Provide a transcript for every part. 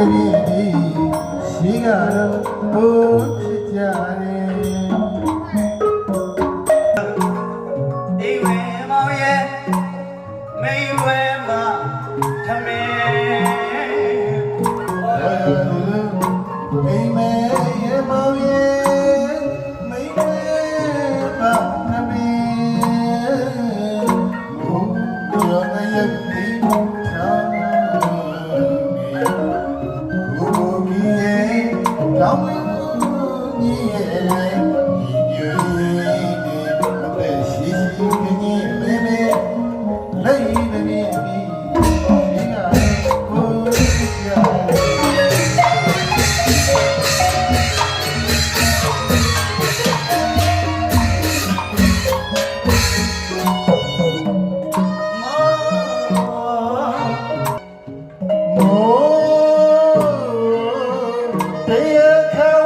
တပည့်ဒီရှိကတော့ဘိုးဖြစ်ကြတယ်အိမ်ဝဲမောင်ရဲ့မိန်ဝဲမထမ 爷爷，你永远记得，谢谢你，妹妹，美丽的妹妹，咿呀，咿呀，妈妈，母，再也看不见。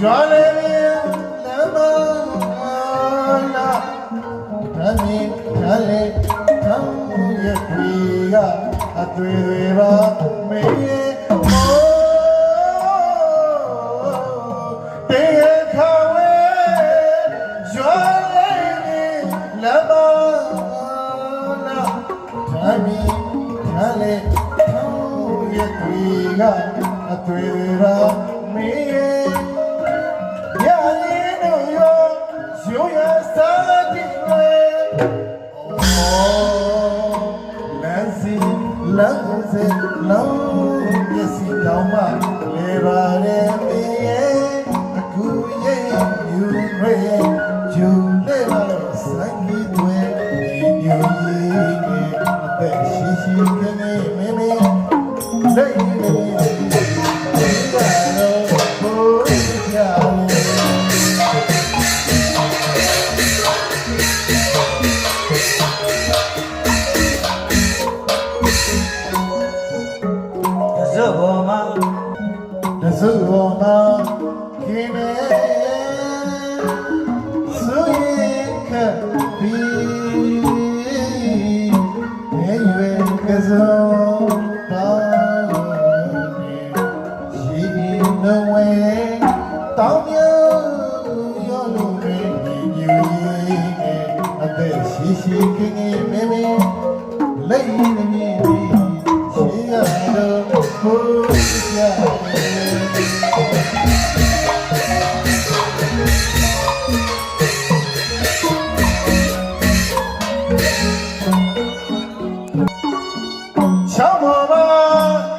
ရှိရှိကနေမေမေလေးနေပြီဒီကဘုရားမောမိုးတရားခဝဲရွာလည်းလမ်းမလာအမီခလည်းကောင်းရခွေကအတွေ့တွေပါမေးမိုးတရားခဝဲရွာလည်းလမ်းမလာဓာမီဓာလေထောင်းရခွေကအတွေ့တွေပါမေးရ လမ်းစီလောင်းရစီကောင်းမလေပါရဲ့မေးရဲ့အခုရဲ့ယူတွေယူလေပါလို့ဆိုင်ကြီးတွေဒီညူကြီးနဲ့အသက်ရှိရှိကနေမေးမေးလေးလေးဒီကတော့ ဘိုးကြောင်ဇောဘောမှာတဆုဘောမှာခင်မဲဆိုရင်ခပ်ပြီးနေရွယ်ကစုံပါရှိနေဝဲတောင်းမြောရောလို့ရင်းညူရဲ့အသက်ရှိရှိကင်းကင်းမဲမဲလိမ့်နေပြီရှိ Yeah.